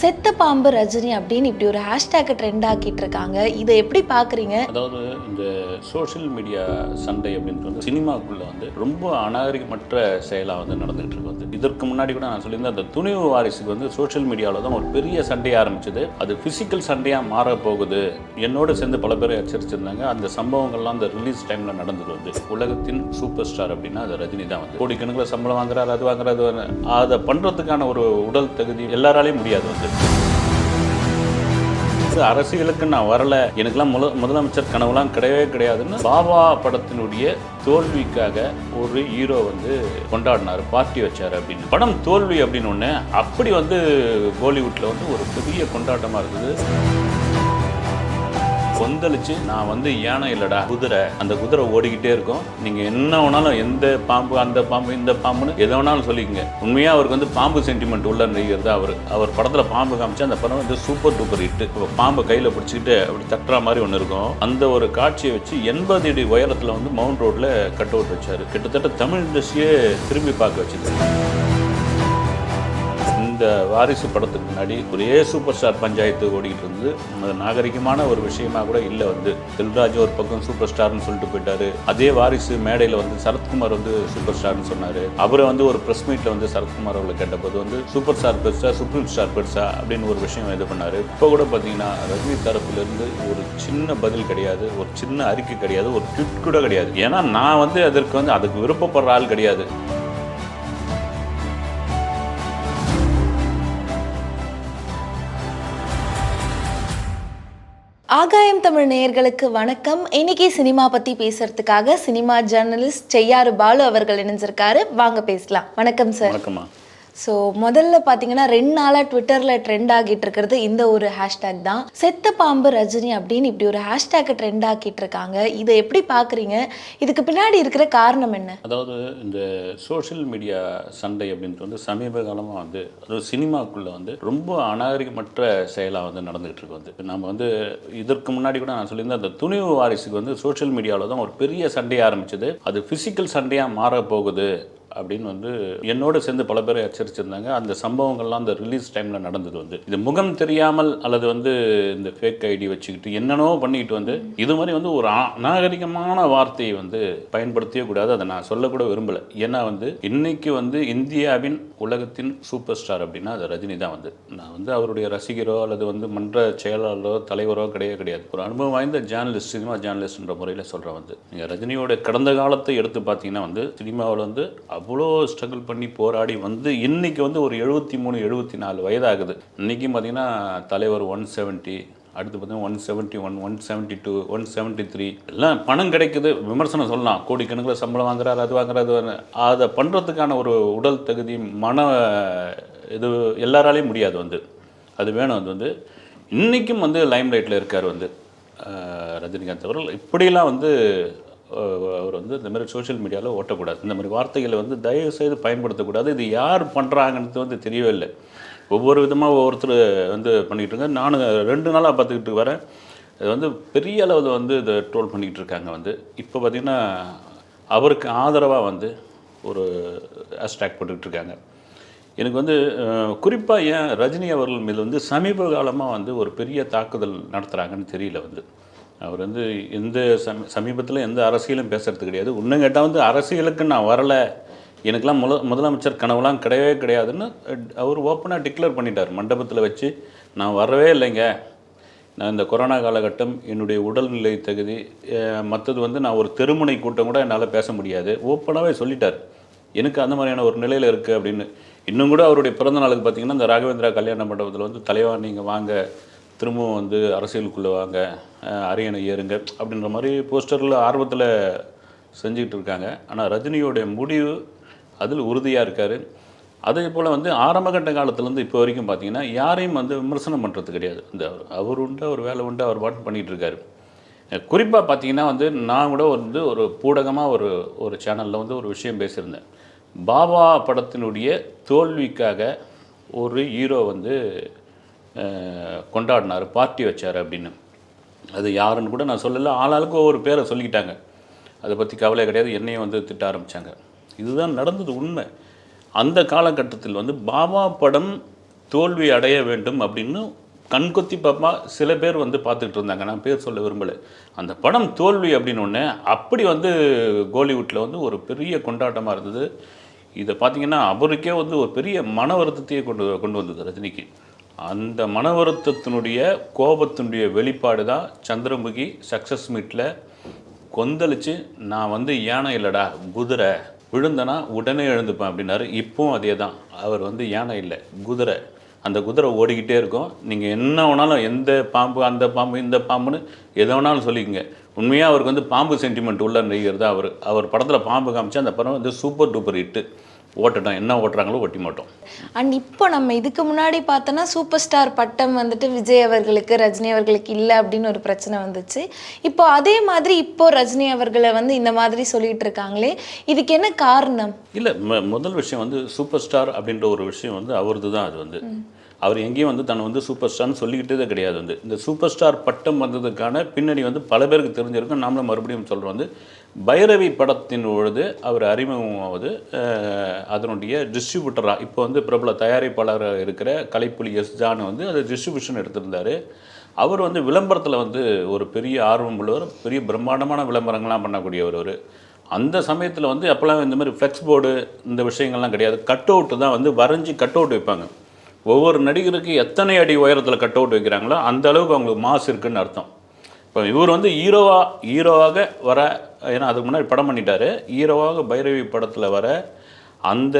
செத்த பாம்பு ரஜினி அப்படின்னு இப்படி ஒரு ஹேஷ்டேக்கை ட்ரெண்ட் ஆக்கிட்டு இருக்காங்க. இதை எப்படி பார்க்குறீங்க? அதாவது இந்த சோஷியல் மீடியா சண்டை அப்படின்றது சினிமாக்குள்ள வந்து ரொம்ப அநாகரிகமற்ற செயலாக வந்து நடந்துகிட்டு இருக்கு வந்து. இதற்கு முன்னாடி கூட நான் சொல்லியிருந்தேன் அந்த துணிவு வாரிசுக்கு வந்து சோஷியல் மீடியாவில் தான் ஒரு பெரிய சண்டை ஆரம்பிச்சது. அது ஃபிசிக்கல் சண்டையாக மாற போகுது. என்னோட சேர்ந்து பல பேர் எச்சரிச்சிருந்தாங்க. அந்த சம்பவங்கள்லாம் அந்த ரிலீஸ் டைமில் நடந்தது வந்து. உலகத்தின் சூப்பர் ஸ்டார் அப்படின்னா அது ரஜினி தான் வந்து. கோடிக்கணக்கில் சம்பளம் வாங்குறாரு அது வாங்குறாரு அதை பண்ணுறதுக்கான ஒரு உடல் தகுதி எல்லாராலையும் முடியாது வந்து. அரசியலுக்கு நான் வரல. எனக்கெல்லாம் முத முதலமைச்சர் கனவுலாம் கிடையவே கிடையாதுன்னு பாபா படத்தினுடைய தோல்விக்காக ஒரு ஹீரோ வந்து கொண்டாடினார் பார்ட்டி வச்சார் அப்படின்னு. படம் தோல்வி அப்படின்னு ஒன்று அப்படி வந்து கோலிவுட்டில் வந்து ஒரு பெரிய கொண்டாட்டமாக இருக்குது. கொந்தளிச்சு நான் வந்து யானை இல்லடா குதிரை. அந்த குதிரை ஓடிக்கிட்டே இருக்கும். நீங்க என்ன வேணாலும் எந்த பாம்பு அந்த பாம்பு இந்த பாம்புன்னு எதை வேணாலும் சொல்லிக்கங்க. உண்மையா அவருக்கு வந்து பாம்பு சென்டிமெண்ட் உள்ள நடிகர் அவர். அவர் படத்துல பாம்பு காமிச்சு அந்த படம் வந்து சூப்பர் டூப்பர் ஹிட் இப்போ பாம்பை கையில பிடிச்சிக்கிட்டு அப்படி தட்டுற மாதிரி ஒன்று இருக்கும். அந்த ஒரு காட்சியை வச்சு எண்பது அடி உயரத்துல வந்து மவுண்ட் ரோட்ல கட் அவுட் வச்சாரு. கிட்டத்தட்ட தமிழ் இண்டஸ்ட்ரியே திரும்பி பார்க்க வச்சிருக்காரு. இந்த வாரிசு படத்துக்கு முன்னாடி ஒரே சூப்பர் ஸ்டார் பஞ்சாயத்து ஓடிக்கிட்டு இருந்தது. அது நாகரிகமான ஒரு விஷயமா கூட இல்லை வந்து. தில்ராஜ் ஒரு பக்கம் சூப்பர் ஸ்டார்னு சொல்லிட்டு போயிட்டாரு. அதே வாரிசு மேடையில் வந்து சரத்குமார் வந்து சூப்பர் ஸ்டார்னு சொன்னார். அவரை வந்து ஒரு ப்ரெஸ் மீட்டில் வந்து சரத்குமார் அவர்களை கேட்டபோது வந்து சூப்பர் ஸ்டார் பெருசா சுப்ரீம் ஸ்டார் பெருசா? அப்படின்னு ஒரு விஷயம் இது பண்ணார். இப்போ கூட பார்த்தீங்கன்னா ரஜினி தரப்புலேருந்து ஒரு சின்ன பதில் கிடையாது. ஒரு சின்ன அறிக்கை கிடையாது. ஒரு ட்விட் கூட கிடையாது. ஏன்னா நான் வந்து அதற்கு வந்து அதுக்கு விருப்பப்படுற ஆள் கிடையாது. ஆகாயம் தமிழ் நேயர்களுக்கு வணக்கம். இன்னைக்கு சினிமா பத்தி பேசுறதுக்காக சினிமா ஜேர்னலிஸ்ட் செய்யாறு பாலு அவர்கள் இணைஞ்சிருக்காரு. வாங்க பேசலாம். வணக்கம் சார். வணக்கம்மா. ஸோ முதல்ல பார்த்தீங்கன்னா ரெண்டு நாளாக ட்விட்டரில் ட்ரெண்ட் ஆகிட்டு இருக்கிறது இந்த ஒரு ஹேஷ்டேக் தான். செத்த பாம்பு ரஜினி அப்படின்னு இப்படி ஒரு ஹேஷ்டேக்கை ட்ரெண்ட் ஆக்கிட்டு இருக்காங்க. இதை எப்படி பார்க்குறீங்க இதுக்கு பின்னாடி இருக்கிற காரணம் என்ன? அதாவது இந்த சோஷியல் மீடியா சண்டை அப்படின்றது வந்து சமீப காலமாக வந்து அது சினிமாக்குள்ளே வந்து ரொம்ப அநாகரிகமற்ற செயலாக வந்து நடந்துகிட்டு இருக்கு வந்து. நம்ம வந்து இதற்கு முன்னாடி கூட நான் சொல்லியிருந்தேன் அந்த துணிவு வாரிசுக்கு வந்து சோஷியல் மீடியாவில் தான் ஒரு பெரிய சண்டையாக ஆரம்பிச்சது. அது ஃபிசிக்கல் சண்டையாக மாற போகுது அப்படின்னு வந்து என்னோட சேர்ந்து பல பேரை எச்சரிச்சிருந்தாங்க. அந்த சம்பவங்கள்லாம் அந்த ரிலீஸ் டைமில் நடந்தது வந்து. இது முகம் தெரியாமல் அல்லது வந்து இந்த ஃபேக் ஐடி வச்சுக்கிட்டு என்னென்னோ பண்ணிக்கிட்டு வந்து இது மாதிரி வந்து ஒரு நாகரிகமான வார்த்தையை வந்து பயன்படுத்தவே கூடாது. அதை நான் சொல்லக்கூட விரும்பலை. ஏன்னா வந்து இன்னைக்கு வந்து இந்தியாவின் உலகத்தின் சூப்பர் ஸ்டார் அப்படின்னா அது ரஜினி தான் வந்து. நான் வந்து அவருடைய ரசிகரோ அல்லது வந்து மன்ற செயலாளரோ தலைவரோ கிடையவே கிடையாது. ஒரு அனுபவம் வாய்ந்த ஜேர்னலிஸ்ட் சினிமா ஜேர்னலிஸ்ட்ன்ற முறையில் சொல்கிறேன் வந்து. நீங்கள் ரஜினியோட கடந்த காலத்தை எடுத்து பார்த்தீங்கன்னா வந்து சினிமாவில் வந்து அவ்வளோ ஸ்ட்ரகிள் பண்ணி போராடி வந்து இன்றைக்கி வந்து ஒரு எழுபத்தி மூணு எழுபத்தி நாலு வயதாகுது. இன்றைக்கும் பார்த்திங்கன்னா தலைவர் ஒன் செவன்ட்டி அடுத்து பார்த்தீங்கன்னா one seventy one one seventy two one seventy three எல்லாம் பணம் கிடைக்குது. விமர்சனம் சொல்லலாம். கோடிக்கணக்கில் சம்பளம் வாங்குறாரு அது வாங்குறாரு. அது அதை பண்ணுறதுக்கான ஒரு உடல் தகுதி மன இது எல்லாராலையும் முடியாது வந்து. அது வேணும் அது வந்து. இன்றைக்கும் வந்து லைம் லைட்டில் இருக்கார் வந்து. ரஜினிகாந்த் அவர்கள். இப்படியெல்லாம் வந்து அவர் வந்து இந்த மாதிரி சோஷியல் மீடியாவில் ஓட்டக்கூடாது. இந்த மாதிரி வார்த்தைகளை வந்து தயவு செய்து பயன்படுத்தக்கூடாது. இது யார் பண்ணுறாங்கன்றது வந்து தெரியவே இல்லை. ஒவ்வொரு விதமாக ஒவ்வொருத்தர் வந்து பண்ணிக்கிட்டு இருக்காங்க. நானும் ரெண்டு நாளாக பார்த்துக்கிட்டு வரேன். இது வந்து பெரிய அளவில் வந்து இதை ட்ரோல் பண்ணிக்கிட்டு இருக்காங்க வந்து. இப்போ பார்த்திங்கன்னா அவருக்கு ஆதரவாக வந்து ஒரு ஹேஷ்டேக் போட்டுக்கிட்டு இருக்காங்க. எனக்கு வந்து குறிப்பாக ஏன் ரஜினி அவர்கள் மீது வந்து சமீப காலமாக வந்து ஒரு பெரிய தாக்குதல் நடத்துகிறாங்கன்னு தெரியல வந்து. அவர் வந்து எந்த சம சமீபத்தில் எந்த அரசியலும் பேசுறது கிடையாது. இன்னும் கேட்டால் வந்து அரசியலுக்கு நான் வரலை. எனக்கெல்லாம் முத முதலமைச்சர் கனவுலாம் கிடையவே கிடையாதுன்னு அவர் ஓப்பனாக டிக்ளேர் பண்ணிட்டார். மண்டபத்தில் வச்சு நான் வரவே இல்லைங்க. நான் இந்த கொரோனா காலகட்டம் என்னுடைய உடல்நிலை தகுதி மற்றது வந்து நான் ஒரு தெருமுனை கூட்டம் கூட என்னால் பேச முடியாது. ஓப்பனாகவே சொல்லிட்டார். எனக்கு அந்த மாதிரியான ஒரு நிலையில் இருக்குது அப்படின்னு. இன்னும் கூட அவருடைய பிறந்த நாளுக்கு பார்த்தீங்கன்னா இந்த ராகவேந்திரா கல்யாண மண்டபத்தில் வந்து தலைவா நீங்கள் வாங்க திரும்பவும் வந்து அரசியலுக்குள்ளே வாங்க அரியணை ஏறுங்க அப்படின்ற மாதிரி போஸ்டரில் ஆர்வத்தில் செஞ்சுக்கிட்டு இருக்காங்க. ஆனால் ரஜினியோடைய முடிவு அதில் உறுதியாக இருக்கார். அதே போல் வந்து ஆரம்பகட்ட காலத்துலேருந்து இப்போ வரைக்கும் பார்த்தீங்கன்னா யாரையும் வந்து விமர்சனம் பண்ணுறது கிடையாது. இந்த அவர் உண்டு அவர் வேலை உண்டு அவர் பாட்டு பண்ணிகிட்டு இருக்காரு. குறிப்பாக பார்த்தீங்கன்னா வந்து நான் கூட வந்து ஒரு பூடகமாக ஒரு ஒரு சேனலில் வந்து ஒரு விஷயம் பேசியிருந்தேன். பாபா படத்தினுடைய தோல்விக்காக ஒரு ஹீரோ வந்து கொண்டாடினார் பார்ட்டி வச்சார் அப்படின்னு. அது யாருன்னு கூட நான் சொல்லலை. ஆளாளுக்கு ஒவ்வொரு பேரை சொல்லிக்கிட்டாங்க. அதை பற்றி கவலை கிடையாது. என்னையும் வந்து திட்ட ஆரம்பித்தாங்க இதுதான் நடந்தது உண்மை. அந்த காலகட்டத்தில் வந்து பாபா படம் தோல்வி அடைய வேண்டும் அப்படின்னு கண்கொத்தி பாப்பா சில பேர் வந்து பார்த்துக்கிட்டு இருந்தாங்க. நான் பேர் சொல்ல விரும்பலை. அந்த படம் தோல்வி அப்படின்னு ஒன்று அப்படி வந்து கோலிவுட்டில் வந்து ஒரு பெரிய கொண்டாட்டமாக இருந்தது. இதை பார்த்தீங்கன்னா அவருக்கே வந்து ஒரு பெரிய மன வருத்தத்தையே கொண்டு கொண்டு வந்தது ரஜினிக்கு. அந்த மன வருத்தத்தினுடைய கோபத்தினுடைய வெளிப்பாடு தான் சந்திரமுகி சக்ஸஸ் மீட்டில் கொந்தளிச்சு நான் வந்து யானை இல்லைடா குதிரை விழுந்தனா உடனே எழுந்துப்பேன் அப்படின்னாரு. இப்போவும் அதே தான் அவர் வந்து யானை இல்லை குதிரை. அந்த குதிரை ஓடிக்கிட்டே இருக்கும். நீங்கள் என்ன வேணாலும் எந்த பாம்பு அந்த பாம்பு இந்த பாம்புன்னு எதை வேணாலும் சொல்லிக்கங்க. உண்மையாக அவருக்கு வந்து பாம்பு சென்டிமெண்ட் உள்ள நடிகர் தான் அவர். அவர் படத்தில் பாம்பு காமிச்சு அந்த படம் வந்து சூப்பர் டூப்பர் ஹிட்டு ஓட்டட்டும். என்ன ஓட்டுறாங்களோ ஒட்டி மாட்டோம். அண்ட் இப்போ நம்ம இதுக்கு முன்னாடி பார்த்தோன்னா சூப்பர் ஸ்டார் பட்டம் வந்துட்டு விஜய் அவர்களுக்கு ரஜினி அவர்களுக்கு இல்லை அப்படின்னு ஒரு பிரச்சனை வந்துச்சு. இப்போ அதே மாதிரி இப்போ ரஜினி அவர்களை வந்து இந்த மாதிரி சொல்லிட்டு இருக்காங்களே இதுக்கு என்ன காரணம்? இல்லை முதல் விஷயம் வந்து சூப்பர் ஸ்டார் அப்படின்ற ஒரு விஷயம் வந்து அவரது தான் அது வந்து. அவர் எங்கேயும் வந்து தன்னை வந்து சூப்பர் ஸ்டார்னு சொல்லிக்கிட்டே கிடையாது வந்து. இந்த சூப்பர் ஸ்டார் பட்டம் வந்ததுக்கான பின்னணி வந்து பல பேருக்கு தெரிஞ்சிருக்கும். நாமளும் மறுபடியும் சொல்கிறோம் வந்து பைரவி படத்தின் பொழுது அவர் அறிமுகமாவது அதனுடைய டிஸ்ட்ரிபியூட்டராக இப்போ வந்து பிரபல தயாரிப்பாளராக இருக்கிற கலைப்புலி எஸ் ஜான் வந்து அதை டிஸ்ட்ரிபியூஷன் எடுத்திருந்தாரு. அவர் வந்து விளம்பரத்தில் வந்து ஒரு பெரிய ஆர்வம் உள்ளவர் பெரிய பிரம்மாண்டமான விளம்பரங்கள்லாம் பண்ணக்கூடியவர் அவர். அந்த சமயத்தில் வந்து அப்போல்லாம் இந்த மாதிரி ஃப்ளெக்ஸ் போர்டு இந்த விஷயங்கள்லாம் கிடையாது. கட் அவுட்டு தான் வந்து வரைஞ்சி கட் அவுட் வைப்பாங்க. ஒவ்வொரு நடிகருக்கு எத்தனை அடி உயரத்தில் கட் அவுட் வைக்கிறாங்களோ அந்த அளவுக்கு அவங்களுக்கு மாஸ் இருக்குன்னு அர்த்தம். இப்போ இவர் வந்து ஹீரோவா ஹீரோவாக வர ஏன்னா அதுக்கு முன்னாடி படம் பண்ணிட்டாரு. ஹீரோவாக பைரவி படத்தில் வர அந்த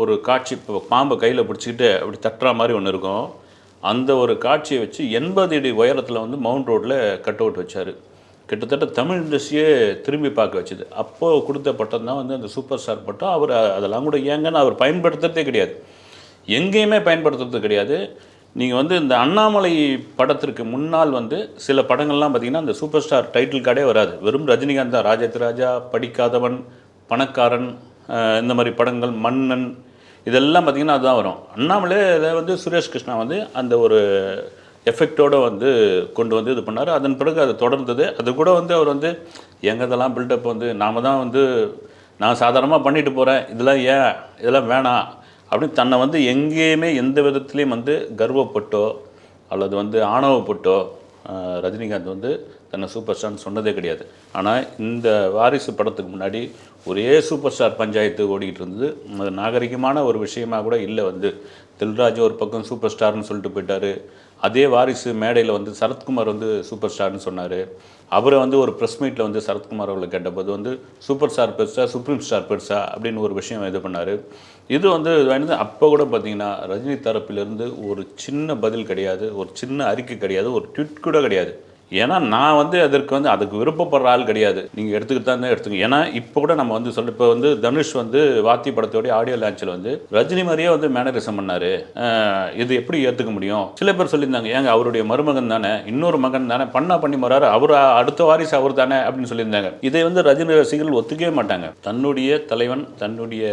ஒரு காட்சி இப்போ பாம்பை கையில் பிடிச்சிக்கிட்டு அப்படி தட்டுற மாதிரி ஒன்று இருக்கும். அந்த ஒரு காட்சியை வச்சு எண்பது அடி உயரத்தில் வந்து மவுண்ட் ரோட்டில் கட் அவுட் வச்சார். கிட்டத்தட்ட தமிழ் இண்டஸ்ட்ரியே திரும்பி பார்க்க வச்சுது. அப்போது கொடுத்த பட்டம் தான் வந்து அந்த சூப்பர் ஸ்டார் பட்டம். அவர் அதெல்லாம் கூட ஏங்கன்னு அவர் பயன்படுத்துறதே கிடையாது. எங்கேயுமே பயன்படுத்துறது கிடையாது. நீங்கள் வந்து இந்த அண்ணாமலை படத்திற்கு முன்னால் வந்து சில படங்கள்லாம் பார்த்தீங்கன்னா அந்த சூப்பர் ஸ்டார் டைட்டில் கார்டே வராது. வெறும் ரஜினிகாந்த் தான். ராஜத்ராஜா ராஜா படிக்காதவன் பணக்காரன் இந்த மாதிரி படங்கள் மன்னன் இதெல்லாம் பார்த்திங்கன்னா அதுதான் வரும். அண்ணாமலை வந்து சுரேஷ் கிருஷ்ணா வந்து அந்த ஒரு எஃபெக்டோடு வந்து கொண்டு வந்து இது பண்ணார். அதன் பிறகு அது தொடர்ந்தது. அது கூட வந்து அவர் வந்து எங்க இதெல்லாம் பில்டப் வந்து நாம் தான் வந்து நான் சாதாரணமாக பண்ணிட்டு போகிறேன் இதெல்லாம் ஏன்? இதெல்லாம் வேணாம். அப்படின்னு தன்னை வந்து எங்கேயுமே எந்த விதத்துலேயும் வந்து கர்வப்பட்டோ அல்லது வந்து ஆணவப்பட்டோ ரஜினிகாந்த் வந்து தன்னை சூப்பர் ஸ்டார்னு சொன்னதே கிடையாது. ஆனால் இந்த வாரிசு படத்துக்கு முன்னாடி ஒரே சூப்பர் ஸ்டார் பஞ்சாயத்து ஓடிக்கிட்டு இருந்தது. அது நாகரிகமான ஒரு விஷயமா கூட இல்லை வந்து. தில்ராஜ் ஒரு பக்கம் சூப்பர் ஸ்டார்னு சொல்லிட்டு போயிட்டார். அதே வாரிசு மேடையில் வந்து சரத்குமார் வந்து சூப்பர் ஸ்டார்னு சொன்னார். அவரை வந்து ஒரு ப்ரெஸ் மீட்டில் வந்து சரத்குமார் அவர்களை கேட்டபோது வந்து சூப்பர் ஸ்டார் பெருசா சுப்ரீம் ஸ்டார் பெருசா அப்படின்னு ஒரு விஷயம் இது பண்ணார். இது வந்து அப்போ கூட பார்த்தீங்கன்னா ரஜினி தரப்பிலிருந்து ஒரு சின்ன பதில் கிடையாது ஒரு சின்ன அறிக்கை கிடையாது ஒரு ட்விட் கூட கிடையாது. ஏன்னா நான் வந்து அதற்கு வந்து அதுக்கு விருப்பப்படுற ஆள் கிடையாது. நீங்கள் எடுத்துக்கிட்டு தான் எடுத்துங்க. ஏன்னா இப்போ கூட நம்ம வந்து சொல்ல இப்போ வந்து தனுஷ் வந்து வாத்தி படத்தோடைய ஆடியோ லான்ச்சில் வந்து ரஜினி மாதிரியே வந்து மேனரிசம் பண்ணார். இது எப்படி ஏற்றுக்க முடியும்? சில பேர் சொல்லியிருந்தாங்க ஏங்க அவருடைய மருமகன் தானே இன்னொரு மகன் தானே பண்ணா பண்ணி மறாரு அவர் அடுத்த வாரிசு அவர் தானே அப்படின்னு சொல்லியிருந்தாங்க. இதை வந்து ரஜினி ரசிகர்கள் ஒத்துக்கவே மாட்டாங்க. தன்னுடைய தலைவன் தன்னுடைய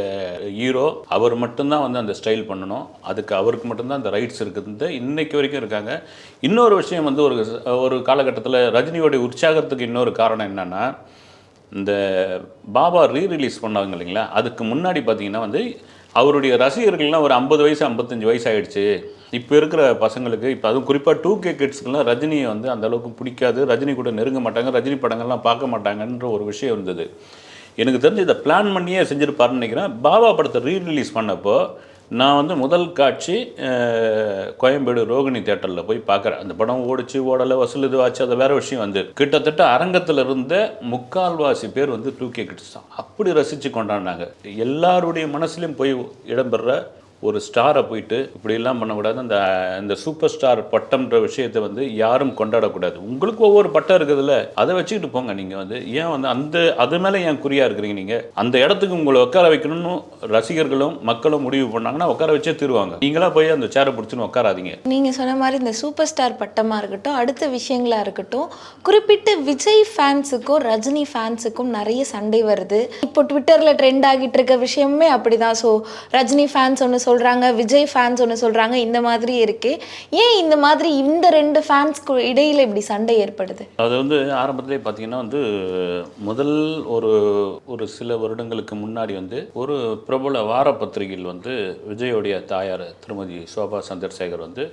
ஹீரோ அவர் மட்டும்தான் வந்து அந்த ஸ்டைல் பண்ணணும். அதுக்கு அவருக்கு மட்டும்தான் அந்த ரைட்ஸ் இருக்குது இன்னைக்கு வரைக்கும் இருக்காங்க. இன்னொரு விஷயம் வந்து ஒரு ஒரு காலகட்டத்தில் ரஜினியோடைய உற்சாகத்துக்கு இன்னொரு காரணம் என்னென்னா இந்த பாபா ரீ ரிலீஸ் பண்ணாங்க இல்லைங்களா? அதுக்கு முன்னாடி பார்த்தீங்கன்னா வந்து அவருடைய ரசிகர்கள்லாம் ஒரு ஐம்பது வயசு ஐம்பத்தஞ்சு வயசு ஆகிடுச்சு இப்போ இருக்கிற பசங்களுக்கு இப்போ அதுவும் குறிப்பாக டூ கே கிட்ஸ்க்குலாம் ரஜினியை வந்து அந்தளவுக்கு பிடிக்காது. ரஜினி கூட நெருங்க மாட்டாங்க. ரஜினி படங்கள்லாம் பார்க்க மாட்டாங்கன்ற ஒரு விஷயம் இருந்தது. எனக்கு தெரிஞ்சு இதை பிளான் பண்ணியே செஞ்சுருப்பாருன்னு நினைக்கிறேன். பாபா படத்தை ரீ ரிலீஸ் பண்ணப்போ நான் வந்து முதல் காட்சி கோயம்பேடு ரோகிணி தேட்டரில் போய் பார்க்குறேன் அந்த படம் ஓடிச்சு ஓடலை வசூல் இதுவாச்சு அது வேறு விஷயம் வந்து. கிட்டத்தட்ட அரங்கத்தில் இருந்த முக்கால்வாசி பேர் வந்து தூக்கி கிட்டு தான் அப்படி ரசித்து கொண்டாடினாங்க. எல்லாருடைய மனசுலையும் போய் இடம்பெற ஒரு ஸ்டாரை போயிட்டு இப்படியெல்லாம் பண்ணக்கூடாது. அந்த இந்த சூப்பர் ஸ்டார் பட்டம்ன்ற விஷயத்தை வந்து யாரும் கொண்டாடக்கூடாது. உங்களுக்கு ஒவ்வொரு பட்டம் இருக்குதுல்ல அதை வச்சுக்கிட்டு போங்க நீங்கள் வந்து. ஏன் வந்து அந்த அது மேலே ஏன் குறியாக இருக்கிறீங்க நீங்கள் அந்த இடத்துக்கு உங்களை உட்கார வைக்கணும்னு ரசிகர்களும் மக்களும் முடிவு பண்ணாங்கன்னா உட்கார வச்சே தருவாங்க. நீங்களா போய் அந்த சேரை பிடிச்சின்னு உட்காராதீங்க. நீங்கள் சொன்ன மாதிரி இந்த சூப்பர் ஸ்டார் பட்டமாக இருக்கட்டும் அடுத்த விஷயங்களாக இருக்கட்டும் குறிப்பிட்டு விஜய் ஃபேன்ஸுக்கும் ரஜினி ஃபேன்ஸுக்கும் நிறைய சண்டை வருது. இப்போ ட்விட்டரில் ட்ரெண்ட் ஆகிட்டு இருக்க விஷயமே அப்படிதான். ஸோ ரஜினி ஃபேன்ஸ் ஒன்று சொல்கிறாங்க விஜய் ஃபேன்ஸ் ஒன்று சொல்கிறாங்க இந்த மாதிரி இருக்குது ஏன் இந்த மாதிரி இந்த ரெண்டு ஃபேன்ஸ்க்கு இடையில் இப்படி சண்டை ஏற்படுது? அது வந்து ஆரம்பத்திலே பார்த்தீங்கன்னா வந்து முதல் ஒரு ஒரு சில வருடங்களுக்கு முன்னாடி வந்து ஒரு பிரபல வார பத்திரிகையில் வந்து விஜயோடைய தாயார் திருமதி சோபா சந்திரசேகர் வந்து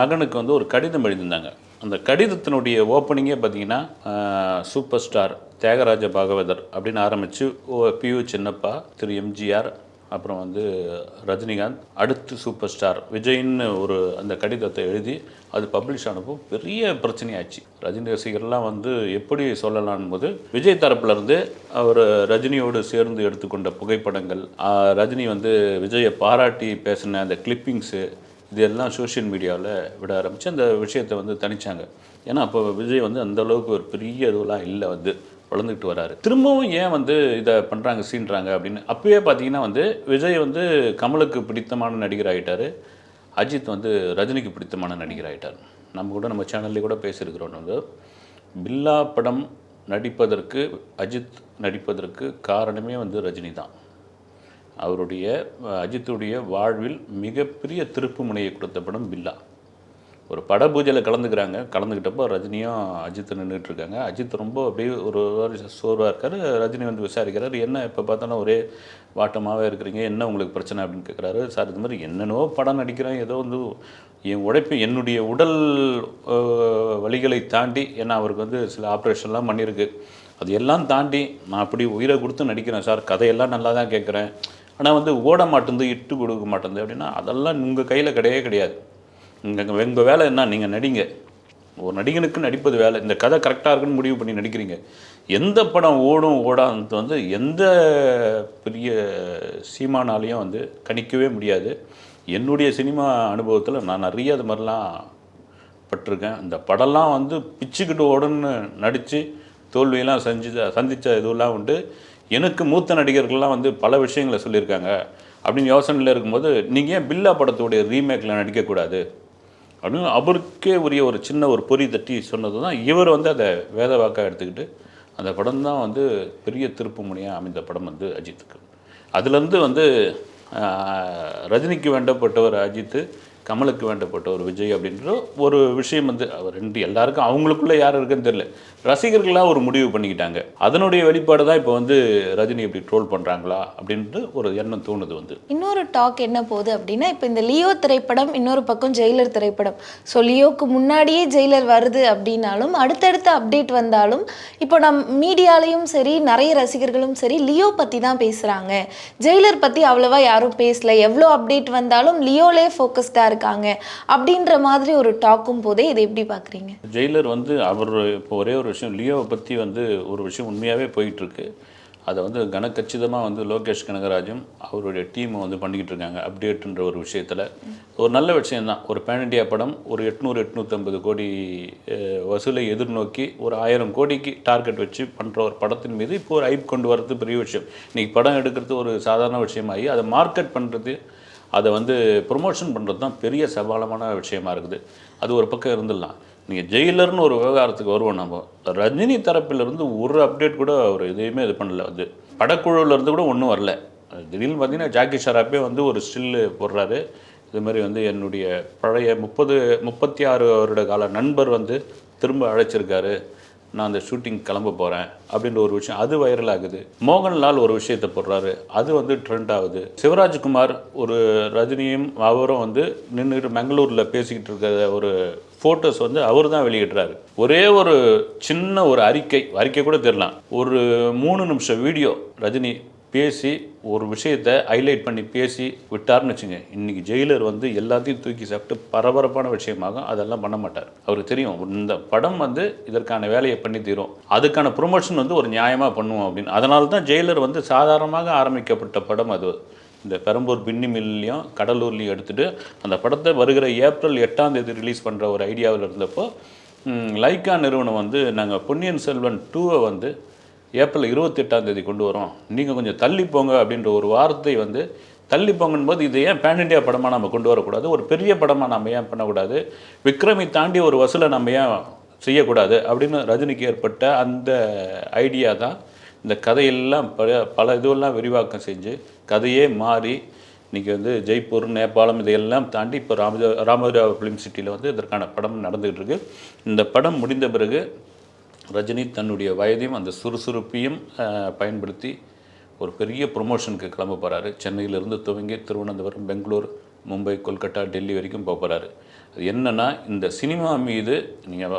மகனுக்கு வந்து ஒரு கடிதம் எழுதியிருந்தாங்க. அந்த கடிதத்தினுடைய ஓப்பனிங்கே பார்த்தீங்கன்னா சூப்பர் ஸ்டார் தியாகராஜ பாகவதர் அப்படின்னு ஆரம்பித்து பியு சின்னப்பா திரு எம்ஜிஆர் அப்புறம் வந்து ரஜினிகாந்த் அடுத்து சூப்பர் ஸ்டார் விஜய்ன்னு ஒரு அந்த கடிதத்தை எழுதி அது பப்ளிஷ் ஆனப்போ பெரிய பிரச்சனையாச்சு. ரஜினி ரசிகர்லாம் வந்து எப்படி சொல்லலான் போது விஜய் தரப்புலேருந்து அவர் ரஜினியோடு சேர்ந்து எடுத்துக்கொண்ட புகைப்படங்கள் ரஜினி வந்து விஜயை பாராட்டி பேசின அந்த கிளிப்பிங்ஸு இது எல்லாம் சோஷியல் மீடியாவில் விட ஆரம்பித்து அந்த விஷயத்தை வந்து தணிச்சாங்க. ஏன்னா அப்போ விஜய் வந்து அந்தளவுக்கு ஒரு பெரிய இதுவெலாம் இல்லை வந்து. வளர்ந்துக்கிட்டு வராரு. திரும்பவும் ஏன் வந்து இதை பண்ணுறாங்க சீன்றாங்க அப்படின்னு அப்பயே பார்த்தீங்கன்னா வந்து விஜய் வந்து கமலுக்கு பிடித்தமான நடிகர் ஆகிட்டார் அஜித் வந்து ரஜினிக்கு பிடித்தமான நடிகர் ஆகிட்டார் நம்ம கூட நம்ம சேனல்லே கூட பேசியிருக்கிறோம் வந்து பில்லா படம் நடிப்பதற்கு அஜித் நடிப்பதற்கு காரணமே வந்து ரஜினி தான். அவருடைய அஜித்துடைய வாழ்வில் மிகப்பெரிய திருப்பு முனையை கொடுத்த படம் பில்லா. ஒரு பட பூஜையில் கலந்துக்கிறாங்க. கலந்துக்கிட்டப்போ ரஜினியும் அஜித் நின்றுட்டு இருக்காங்க அஜித் ரொம்ப அப்படியே ஒரு சோர்வாக இருக்காரு. ரஜினி வந்து விசாரிக்கிறாரு. என்ன இப்போ பார்த்தோன்னா ஒரே வாட்டமாகவே இருக்கிறீங்க. என்ன உங்களுக்கு பிரச்சனை? அப்படின்னு கேட்குறாரு சார் இது மாதிரி என்னென்னவோ படம் நடிக்கிறேன். ஏதோ வந்து என் உழைப்பு என்னுடைய உடல் வழிகளை தாண்டி ஏன்னா அவருக்கு வந்து சில ஆப்ரேஷன்லாம் பண்ணியிருக்கு. அது எல்லாம் தாண்டி நான் அப்படி உயிரை கொடுத்து நடிக்கிறேன் சார். கதையெல்லாம் நல்லா தான் கேட்குறேன் ஆனால் வந்து ஓட மாட்டேங்குது இட்டு கொடுக்க மாட்டேங்குது அப்படின்னா அதெல்லாம் உங்கள் கையில் கிடையவே கிடையாது. இங்கே உங்கள் வேலை என்ன? நீங்கள் நடிங்க. ஒரு நடிகனுக்கு நடிப்பது வேலை. இந்த கதை கரெக்டாக இருக்குன்னு முடிவு பண்ணி நடிக்கிறீங்க. எந்த படம் ஓடும் ஓடாது வந்து எந்த பெரிய சீமானாலையும் வந்து கணிக்கவே முடியாது. என்னுடைய சினிமா அனுபவத்தில் நான் நிறைய அது மாதிரிலாம் பட்டிருக்கேன். இந்த படம்லாம் வந்து பிச்சுக்கிட்டு ஓடுன்னு நடித்து தோல்வியெல்லாம் செஞ்சு சந்தித்த இதுவெல்லாம் உண்டு. எனக்கு மூத்த நடிகர்கள்லாம் வந்து பல விஷயங்களை சொல்லியிருக்காங்க. அப்படின்னு யோசனையில் இருக்கும்போது நீங்கள் ஏன் பில்லா படத்துடைய ரீமேக்கில் நடிக்கக்கூடாது? அப்படின்னு அவருக்கே உரிய ஒரு சின்ன ஒரு பொறி தட்டி சொன்னது தான் இவர் வந்து அதை வேத வாக்காக எடுத்துக்கிட்டு அந்த படம் தான் வந்து பெரிய திருப்பு முனையாக அமைந்த படம் வந்து அஜித்துக்கு. அதுலேருந்து வந்து ரஜினிக்கு வேண்டப்பட்டவர் அஜித்து கமலுக்கு வேண்டப்பட்ட ஒரு விஜய் அப்படின்ற ஒரு விஷயம் வந்து ரெண்டு எல்லாருக்கும் அவங்களுக்குள்ள யார் இருக்குன்னு தெரியல. ரசிகர்களாக ஒரு முடிவு பண்ணிக்கிட்டாங்க. அதனுடைய வெளிப்பாடு தான் இப்போ வந்து ரஜினி இப்படி ட்ரோல் பண்ணுறாங்களா அப்படின்ட்டு ஒரு எண்ணம் தோணுது வந்து. இன்னொரு டாக் என்ன போகுது அப்படின்னா இப்போ இந்த லியோ திரைப்படம் இன்னொரு பக்கம் ஜெயிலர் திரைப்படம். ஸோ லியோக்கு முன்னாடியே ஜெயிலர் வருது அப்படின்னாலும் அடுத்தடுத்த அப்டேட் வந்தாலும் இப்போ நம் மீடியாலையும் சரி நிறைய ரசிகர்களும் சரி லியோ பற்றி தான் பேசுகிறாங்க ஜெயிலர் பற்றி அவ்வளோவா யாரும் பேசல. எவ்வளோ அப்டேட் வந்தாலும் லியோலே ஃபோக்கஸ்டாக இருக்காங்க அப்படின்ற மாதிரி ஒரு டாக்கும் போதே இதை எப்படி பார்க்குறீங்க? ஜெயிலர் வந்து அவர் இப்போ ஒரே ஒரு விஷயம் லியோவை பற்றி வந்து ஒரு விஷயம் உண்மையாகவே போயிட்டுருக்கு. அதை வந்து கனக்கச்சிதமாக வந்து லோகேஷ் கனகராஜும் அவருடைய டீமை வந்து பண்ணிக்கிட்டு இருக்காங்க அப்டேட்டுன்ற ஒரு விஷயத்தில். ஒரு நல்ல விஷயம்தான். ஒரு பேன் இண்டியா படம் ஒரு எட்நூறு எட்நூற்றம்பது கோடி வசூலை எதிர்நோக்கி ஒரு ஆயிரம் கோடிக்கு டார்கெட் வச்சு பண்ணுற ஒரு படத்தின் மீது இப்போ ஒரு ஐப் கொண்டு வரது பெரிய விஷயம். இன்றைக்கி படம் எடுக்கிறது ஒரு சாதாரண விஷயமாகி அதை மார்க்கெட் பண்ணுறது அதை வந்து ப்ரொமோஷன் பண்ணுறது தான் பெரிய சவாலமான விஷயமா இருக்குது. அது ஒரு பக்கம் இருந்துடலாம். நீங்கள் ஜெயிலர்னு ஒரு விவகாரத்துக்கு வருவோம் நம்ம. ரஜினி தரப்பிலிருந்து ஒரு அப்டேட் கூட அவர் எதையுமே இது பண்ணல. அது படக்குழுவிலேருந்து கூட ஒன்றும் வரல. திடீர்னு பார்த்தீங்கன்னா ஜாக்கி ஷராப்பே வந்து ஒரு ஸ்டில்லு போடுறாரு. இது மாதிரி வந்து என்னுடைய பழைய முப்பது முப்பத்தி ஆறு வருட கால நண்பர் வந்து திரும்ப அழைச்சிருக்காரு. நான் அந்த ஷூட்டிங் கிளம்ப போகிறேன் அப்படின்ற ஒரு விஷயம் அது வைரல் ஆகுது. மோகன்லால் ஒரு விஷயத்தை போடுறாரு. அது வந்து ட்ரெண்ட் ஆகுது. சிவராஜ்குமார் ஒரு ரஜினியும் அவரும் வந்து நின்றுட்டு பெங்களூரில் பேசிக்கிட்டு இருக்கிற ஒரு ஃபோட்டோஸ் வந்து அவர் தான் வெளியிடுறாரு. ஒரே ஒரு சின்ன ஒரு அறிக்கை அறிக்கை கூட தெரியலாம் ஒரு மூணு நிமிஷம் வீடியோ ரஜினி பேசி ஒரு விஷயத்தை ஹைலைட் பண்ணி பேசி விட்டார்னு வச்சுங்க. இன்றைக்கி ஜெயிலர் வந்து எல்லாத்தையும் தூக்கி சாப்பிட்டு பரபரப்பான விஷயமாகும் அதெல்லாம் பண்ண மாட்டார். அவருக்கு தெரியும் இந்த படம் வந்து இதற்கான வேலையை பண்ணி தீரும். அதுக்கான ப்ரொமோஷன் வந்து ஒரு நியாயமாக பண்ணுவோம் அப்படின்னு. அதனால தான் ஜெயிலர் வந்து சாதாரணமாக ஆரம்பிக்கப்பட்ட படம் அது. இந்த பெரம்பூர் பின்னி மில்லையும் கடலூர்லையும் எடுத்துகிட்டு அந்த படத்தை வருகிற ஏப்ரல் எட்டாம் தேதி ரிலீஸ் பண்ணுற ஒரு ஐடியாவில் இருந்தப்போ லைக்கா நிறுவனம் வந்து நாங்கள் பொன்னியின் செல்வன் டூவை வந்து ஏப்ரல் இருபத்தெட்டாம் தேதி கொண்டு வரோம். நீங்கள் கொஞ்சம் தள்ளி போங்க அப்படின்ற ஒரு வார்த்தை வந்து தள்ளி போங்கன்னு போது இது ஏன் பேன் இண்டியா படமாக நம்ம கொண்டு வரக்கூடாது? ஒரு பெரிய படமாக நம்ம ஏன் பண்ணக்கூடாது? விக்ரமை தாண்டி ஒரு வசூலை நம்ம ஏன் செய்யக்கூடாது? அப்படின்னு ரஜினிக்கு ஏற்பட்ட அந்த ஐடியா தான் இந்த கதையெல்லாம் பல பல இதுவெல்லாம் விரிவாக்கம் செஞ்சு கதையே மாறி இன்றைக்கி வந்து ஜெய்ப்பூர் நேபாளம் இதையெல்லாம் தாண்டி இப்போ ராமஜா ராமதுரா ஃபிலிம் சிட்டியில் வந்து இதற்கான படம் நடந்துகிட்டு இருக்கு. இந்த படம் முடிந்த பிறகு ரஜினி தன்னுடைய வயதையும் அந்த சுறுசுறுப்பையும் பயன்படுத்தி ஒரு பெரிய ப்ரொமோஷனுக்கு கிளம்ப போகிறாரு சென்னையிலிருந்து துவங்கி திருவனந்தபுரம் பெங்களூர் மும்பை கொல்கட்டா டெல்லி வரைக்கும் போக போகிறாரு அது என்னன்னா இந்த சினிமா மீது நீங்கள்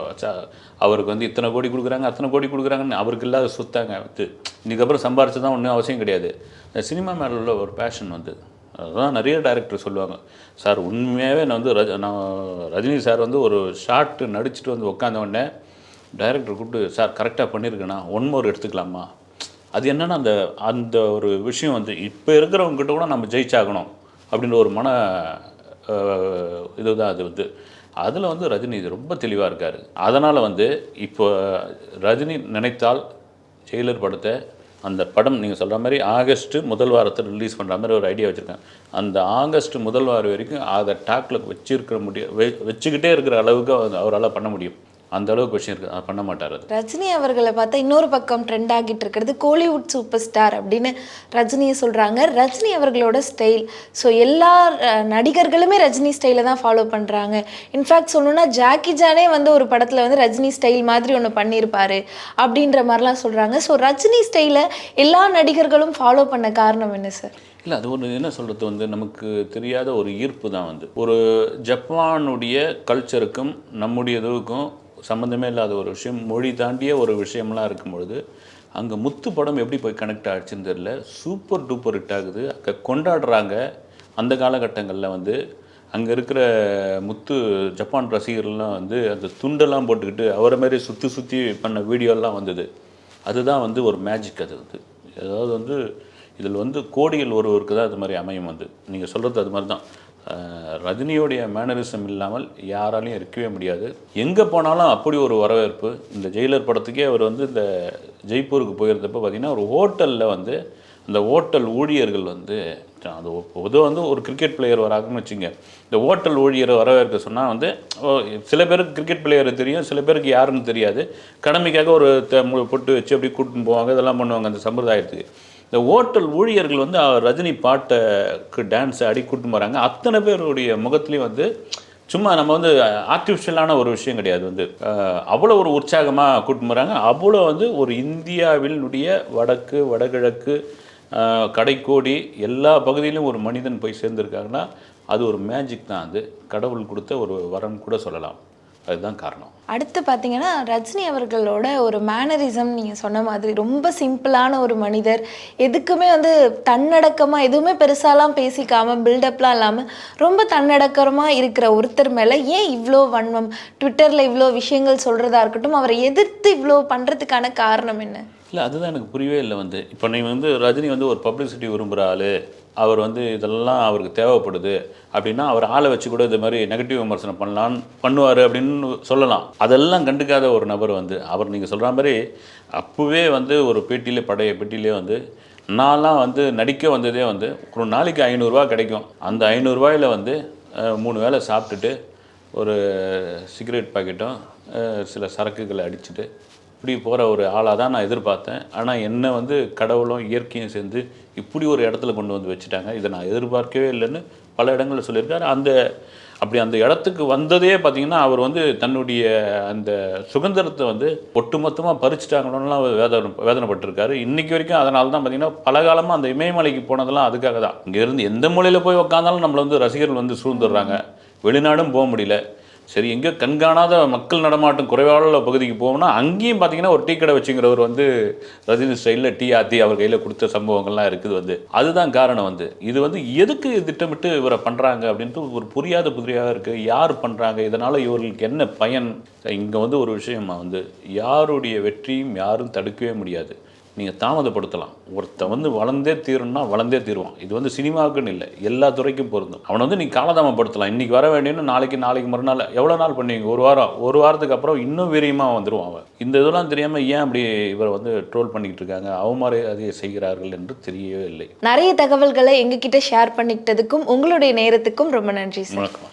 அவருக்கு வந்து இத்தனை கோடி கொடுக்குறாங்க அத்தனை கோடி கொடுக்குறாங்கன்னு அவருக்கு இல்லாத சுத்தாங்க. இது இதுக்கப்புறம் சம்பாரிச்சு தான் ஒன்றும் அவசியம் கிடையாது. இந்த சினிமா மேலே உள்ள ஒரு பேஷன் வந்து அதுதான் நிறைய டேரக்டர் சொல்லுவாங்க. சார் உண்மையாகவே நான் வந்து ரஜ நான் ரஜினி சார் வந்து ஒரு ஷார்ட்டு நடிச்சுட்டு வந்து உட்காந்த உடனே டைரக்டர் கூப்பிட்டு சார் கரெக்டாக பண்ணியிருக்கேண்ணா ஒன் மோர் எடுத்துக்கலாமா? அது என்னென்னா அந்த அந்த ஒரு விஷயம் வந்து இப்போ இருக்கிறவங்க கிட்ட கூட நம்ம ஜெயிச்சாகணும் அப்படின்ற ஒரு மன இதுதான் அது வந்து. அதில் வந்து ரஜினி இது ரொம்ப தெளிவாக இருக்கார். அதனால் வந்து இப்போ ரஜினி நினைத்தால் ஜெயிலர் படத்தை அந்த படம் நீங்கள் சொல்கிற மாதிரி ஆகஸ்ட்டு முதல் வாரத்தில் ரிலீஸ் பண்ணுற மாதிரி ஒரு ஐடியா வச்சுருக்கேன் அந்த ஆகஸ்ட் முதல் வாரம் வரைக்கும் அதை டாக்கில் வச்சிருக்க முடியும் வச்சுக்கிட்டே இருக்கிற அளவுக்கு அவர் அவரால் பண்ண முடியும். அந்த அளவுக்கு விஷயம் இருக்குது அதை பண்ண மாட்டார் அது. ரஜினி அவர்களை பார்த்தா இன்னொரு பக்கம் ட்ரெண்ட் ஆகிட்டு இருக்கிறது கோலிவுட் சூப்பர் ஸ்டார் அப்படின்னு ரஜினியை சொல்கிறாங்க ரஜினி அவர்களோட ஸ்டைல் ஸோ எல்லா நடிகர்களுமே ரஜினி ஸ்டைலை தான் ஃபாலோ பண்ணுறாங்க இன்ஃபேக்ட் சொல்லணும்னா ஜாக்கி ஜானே வந்து ஒரு படத்தில் வந்து ரஜினி ஸ்டைல் மாதிரி ஒன்று பண்ணியிருப்பாரு அப்படின்ற மாதிரிலாம் சொல்கிறாங்க ஸோ ரஜினி ஸ்டைலை எல்லா நடிகர்களும் ஃபாலோ பண்ண காரணம் என்ன சார் இல்லை அது ஒரு என்ன சொல்கிறது வந்து நமக்கு தெரியாத ஒரு ஈர்ப்பு தான் வந்து. ஒரு ஜப்பானுடைய கல்ச்சருக்கும் நம்முடைய இதுக்கும் சம்மந்தமே இல்லாத ஒரு விஷயம். மொழி தாண்டிய ஒரு விஷயம்லாம் இருக்கும் பொழுது அங்கே முத்து படம் எப்படி போய் கனெக்ட் ஆகிடுச்சுன்னு தெரில சூப்பர் டூப்பர் ஹிட் ஆகுது. அங்கே கொண்டாடுறாங்க. அந்த காலகட்டங்களில் வந்து அங்கே இருக்கிற முத்து ஜப்பான் ரசிகர்கள்லாம் வந்து அந்த துண்டெல்லாம் போட்டுக்கிட்டு அவரை மாதிரி சுற்றி சுற்றி பண்ண வீடியோலாம் வந்தது. அதுதான் வந்து ஒரு மேஜிக் அது வந்து. அதாவது வந்து இதில் வந்து கோடிகள் ஒருவருக்கு தான் அது மாதிரி அமையும் வந்து. நீங்கள் சொல்கிறது அது மாதிரி தான் ரஜினியோடைய மேனரிசம் இல்லாமல் யாராலையும் இருக்கவே முடியாது. எங்கே போனாலும் அப்படி ஒரு வரவேற்பு. இந்த ஜெயிலர் படத்துக்கே அவர் வந்து இந்த ஜெய்ப்பூருக்கு போயிருந்தப்போ பார்த்தீங்கன்னா ஒரு ஹோட்டலில் வந்து இந்த ஹோட்டல் ஊழியர்கள் வந்து அது பொது வந்து ஒரு கிரிக்கெட் பிளேயர் வராங்கன்னு வச்சுங்க. இந்த ஹோட்டல் ஊழியரை வரவேற்க சொன்னால் வந்து ஓ, சில பேருக்கு கிரிக்கெட் பிளேயரை தெரியும் சில பேருக்கு யாருன்னு தெரியாது. கடமைக்காக ஒரு பொட்டு வச்சு அப்படி கூட்டின்னு போவாங்க இதெல்லாம் பண்ணுவாங்க அந்த சம்பிரதாயத்துக்கு. இந்த ஹோட்டல் ஊழியர்கள் வந்து ரஜினி பாட்டுக்கு டான்ஸ் ஆடி கூட்டின்னு போகிறாங்க அத்தனை பேருடைய முகத்துலேயும் வந்து சும்மா நம்ம வந்து ஆர்டிஃபிஷியலான ஒரு விஷயம் கிடையாது வந்து. அவ்வளோ ஒரு உற்சாகமாக கூட்டின்னு போகிறாங்க அவ்வளோ வந்து ஒரு இந்தியாவினுடைய வடக்கு வடகிழக்கு கடைக்கோடி எல்லா பகுதியிலும் ஒரு மனிதன் போய் சேர்ந்துருக்காங்கன்னா அது ஒரு மேஜிக் தான். அது கடவுள் கொடுத்த ஒரு வரம் கூட சொல்லலாம். அதுதான் காரணம். அடுத்து பார்த்தீங்கன்னா ரஜினி அவர்களோட ஒரு மேனரிசம் நீங்கள் சொன்ன மாதிரி ரொம்ப சிம்பிளான ஒரு மனிதர். எதுக்குமே வந்து தன்னடக்கமாக எதுவுமே பெருசாலாம் பேசிக்காம பில்டப்லாம் இல்லாமல் ரொம்ப தன்னடக்கமாக இருக்கிற ஒருத்தர் மேலே ஏன் இவ்வளோ வன்மம்? ட்விட்டரில் இவ்வளோ விஷயங்கள் சொல்கிறதா இருக்கட்டும் அவரை எதிர்த்து இவ்வளோ பண்ணுறதுக்கான காரணம் என்ன? இல்லை அதுதான் எனக்கு புரியவே இல்லை வந்து. இப்போ நீ வந்து ரஜினி வந்து ஒரு பப்ளிசிட்டி விரும்புகிற ஆள். அவர் வந்து இதெல்லாம் அவருக்கு தேவைப்படுது அப்படின்னா அவர் ஆளை வச்சு கூட இது மாதிரி நெகட்டிவ் விமர்சனம் பண்ணலான்னு பண்ணுவார் அப்படின்னு சொல்லலாம். அதெல்லாம் கண்டுக்காத ஒரு நபர் வந்து அவர் நீங்கள் சொல்கிற மாதிரி அப்போவே வந்து ஒரு பேட்டியிலே படைய பேட்டியிலே வந்து நான்லாம் வந்து நடிக்க வந்ததே வந்து ஒரு நாளைக்கு ஐநூறுரூவா கிடைக்கும். அந்த ஐநூறுரூவாயில் வந்து மூணு வேளை சாப்பிட்டுட்டு ஒரு சிகரெட் பாக்கெட்டும் சில சரக்குகளை அடிச்சுட்டு இப்படி போகிற ஒரு ஆளாக தான் நான் எதிர்பார்த்தேன். ஆனால் என்னை வந்து கடவுளும் இயற்கையும் சேர்ந்து இப்படி ஒரு இடத்துல கொண்டு வந்து வச்சுட்டாங்க. இதை நான் எதிர்பார்க்கவே இல்லைன்னு பல இடங்களில் சொல்லியிருக்காரு. அந்த அப்படி அந்த இடத்துக்கு வந்ததே பார்த்தீங்கன்னா அவர் வந்து தன்னுடைய அந்த சுதந்திரத்தை வந்து ஒட்டுமொத்தமாக பறிச்சிட்டாங்களோன்னா வேதனை வேதனைப்பட்டிருக்காரு. இன்றைக்கி வரைக்கும் அதனால தான் பார்த்தீங்கன்னா பல காலமாக அந்த இமயமலைக்கு போனதெல்லாம் அதுக்காக தான். இங்கேருந்து எந்த மூலையில் போய் உக்காந்தாலும் நம்மளை வந்து ரசிகர்கள் வந்து சூழ்ந்துடுறாங்க. வெளிநாடும் போக முடியல. சரி எங்கே கண்காணாத மக்கள் நடமாட்டம் குறைவான பகுதிக்கு போகணும்னா அங்கேயும் பார்த்தீங்கன்னா ஒரு டீ கடை வச்சுங்கிறவர் வந்து ரஜினி ஸ்டைலில் டீ ஆத்தி அவர் கையில் கொடுத்த சம்பவங்கள்லாம் இருக்குது வந்து. அதுதான் காரணம் வந்து. இது வந்து எதுக்கு திட்டமிட்டு இவரை பண்ணுறாங்க அப்படின்ட்டு ஒரு புரியாத புதிரியாக இருக்குது யார் பண்ணுறாங்க இதனால் இவர்களுக்கு என்ன பயன்? இங்கே வந்து ஒரு விஷயமா வந்து யாருடைய வெற்றியும் யாரும் தடுக்கவே முடியாது. நீங்கள் தாமதப்படுத்தலாம். ஒருத்தன் வந்து வளர்ந்தே தீரணும்னா வளர்ந்தே தீருவான். இது வந்து சினிமாவுக்குன்னு இல்லை. எல்லா துறைக்கும் பொருந்தும். அவனை வந்து நீ காலதாமப்படுத்தலாம் இன்றைக்கி வர வேண்டியன்னு நாளைக்கு நாளைக்கு மறுநாள் எவ்வளோ நாள் பண்ணுவீங்க ஒரு வாரம் ஒரு வாரத்துக்கு அப்புறம் இன்னும் வீரியமாக வந்துடுவான் அவன். இந்த இதெல்லாம் தெரியாமல் ஏன் அப்படி இவரை வந்து ட்ரோல் பண்ணிக்கிட்டு இருக்காங்க? அவமரியாதையை செய்கிறார்கள் என்று தெரியவே இல்லை. நிறைய தகவல்களை எங்ககிட்ட ஷேர் பண்ணிக்கிட்டதுக்கும் உங்களுடைய நேரத்துக்கும் ரொம்ப நன்றி சார் வணக்கம்.